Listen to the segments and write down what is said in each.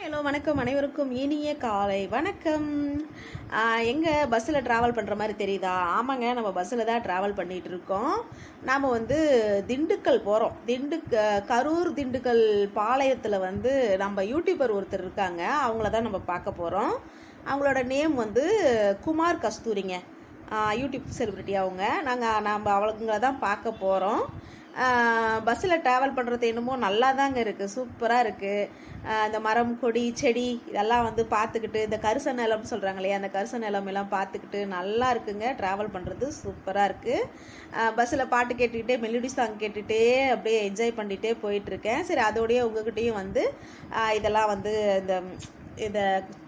Hello வணக்கம் அனைவருக்கும் இனிய காலை வணக்கம். எங்கே பஸ்ஸில் ட்ராவல் பண்ணுற மாதிரி தெரியுதா? ஆமாங்க நம்ம பஸ்ஸில் தான் ட்ராவல் பண்ணிகிட்டு இருக்கோம். நாம் வந்து திண்டுக்கல் போகிறோம் திண்டுக்க கரூர் திண்டுக்கல் பாளையத்தில் வந்து நம்ம யூடியூபர் ஒருத்தர் இருக்காங்க. அவங்கள தான் நம்ம பார்க்க போகிறோம் அவங்களோட நேம் வந்து குமார் கஸ்தூரிங்க. யூடியூப் செலிபிரிட்டி அவங்க. நாங்கள் நம்ம அவங்கள தான் பார்க்க போகிறோம் பஸ்ஸில் ட்ராவல் பண்ணுறது என்னமோ நல்லா தாங்க இருக்குது சூப்பராக இருக்குது இந்த மரம் கொடி செடி இதெல்லாம் வந்து பார்த்துக்கிட்டு இந்த கரிச நிலம் சொல்கிறாங்க இல்லையா அந்த கரிச நிலம் எல்லாம் பார்த்துக்கிட்டு நல்லா இருக்குங்க. ட்ராவல் பண்ணுறது சூப்பராக இருக்குது பஸ்ஸில் பாட்டு கேட்டுக்கிட்டே மெலடி சாங் கேட்டுகிட்டே அப்படியே என்ஜாய் பண்ணிகிட்டே போயிட்டுருக்கேன். சரி அதோடய உங்ககிட்டயும் வந்து இதெல்லாம் வந்து இந்த இந்த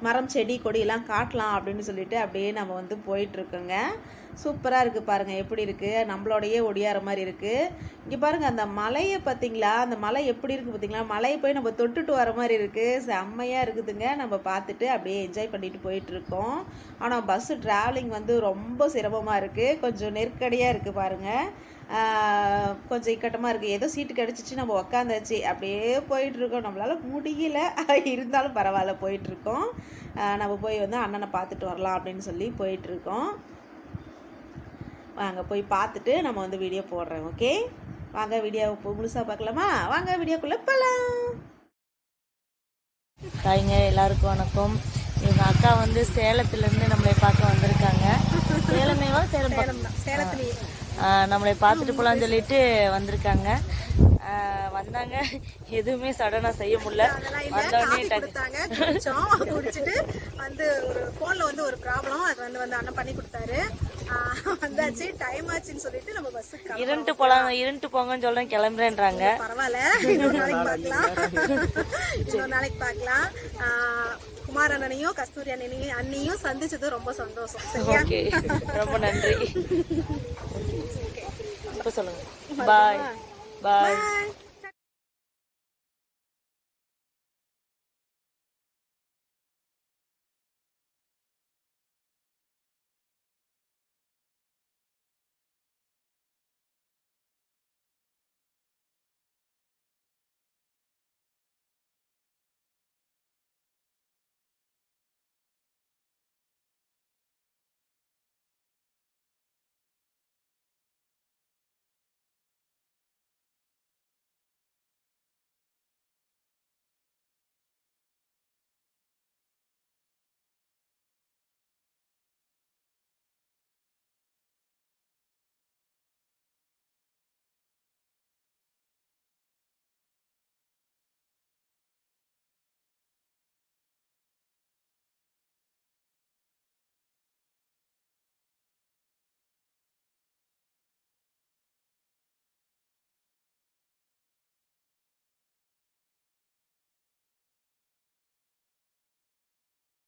மரம் செடி கொடியெல்லாம் காட்டலாம் அப்படின்னு சொல்லிட்டு அப்படியே நம்ம வந்து போயிட்டுருக்கோங்க. சூப்பராக இருக்குது பாருங்கள் எப்படி இருக்குது நம்மளோடையே ஒடியார மாதிரி இருக்குது இங்கே பாருங்கள் அந்த மலையை பார்த்தீங்களா அந்த மலை எப்படி இருக்குது பார்த்தீங்களா மலையை போய் நம்ம தொட்டுட்டு வர மாதிரி இருக்குது செம்மையாக இருக்குதுங்க. நம்ம பார்த்துட்டு அப்படியே என்ஜாய் பண்ணிட்டு போயிட்டுருக்கோம் ஆனால் பஸ்ஸு ட்ராவலிங் வந்து ரொம்ப சிரமமாக இருக்குது கொஞ்சம் நெருக்கடியாக இருக்குது பாருங்கள் கொஞ்சம் இக்கட்டமாக இருக்குது ஏதோ சீட்டு கிடச்சிச்சு நம்ம உக்காந்தாச்சு. அப்படியே போயிட்டுருக்கோம் நம்மளால் முடியல. இருந்தாலும் பரவாயில்ல போயிட்டுருக்கோம் நம்ம போய் வந்து அண்ணனை பார்த்துட்டு வரலாம் அப்படின்னு சொல்லி போயிட்டுருக்கோம் வாங்க போய் பார்த்துட்டு நம்ம வந்து வீடியோ போடுறேன் ஓகே வாங்க வீடியோ முழுசாக பார்க்கலாமா? வாங்க வீடியோக்குள்ளே போகலாம் தாய்ங்க எல்லாருக்கும் வணக்கம். இவங்க அக்கா வந்து சேலத்துலேருந்து நம்மளை பார்க்க வந்திருக்காங்க. சேலமேவா சேலம் சேலத்துலேயே. நம்மளை பார்த்துட்டு போகலான்னு சொல்லிட்டு வந்திருக்காங்க. வந்தாங்க. எதுவுமே சடனாக செய்ய முடியல. வந்தோடனே குடிச்சிட்டு வந்து ஒரு போன்ல வந்து ஒரு ப்ராப்ளம் அது வந்து வந்து அண்ணன் பண்ணி கொடுத்தாரு. வந்தாச்சு. டைம் ஆச்சுன்னு சொல்லிட்டு நம்ம பஸ் இருண்டு போலாம் இருண்டு போங்கன்னு சொல்றேன் கிளம்புறேன்றாங்க. பரவாயில்ல. இன்னொரு நாளைக்கு பார்க்கலாம். இன்னொரு நாளைக்கு பார்க்கலாம். குமார் அண்ணனையும் கஸ்தூரி அண்ணனையும் அண்ணியும் சந்திச்சது ரொம்ப சந்தோஷம். சரியா? ரொம்ப நன்றி. இப்போ சொல்லுங்க. பாய் பாய்.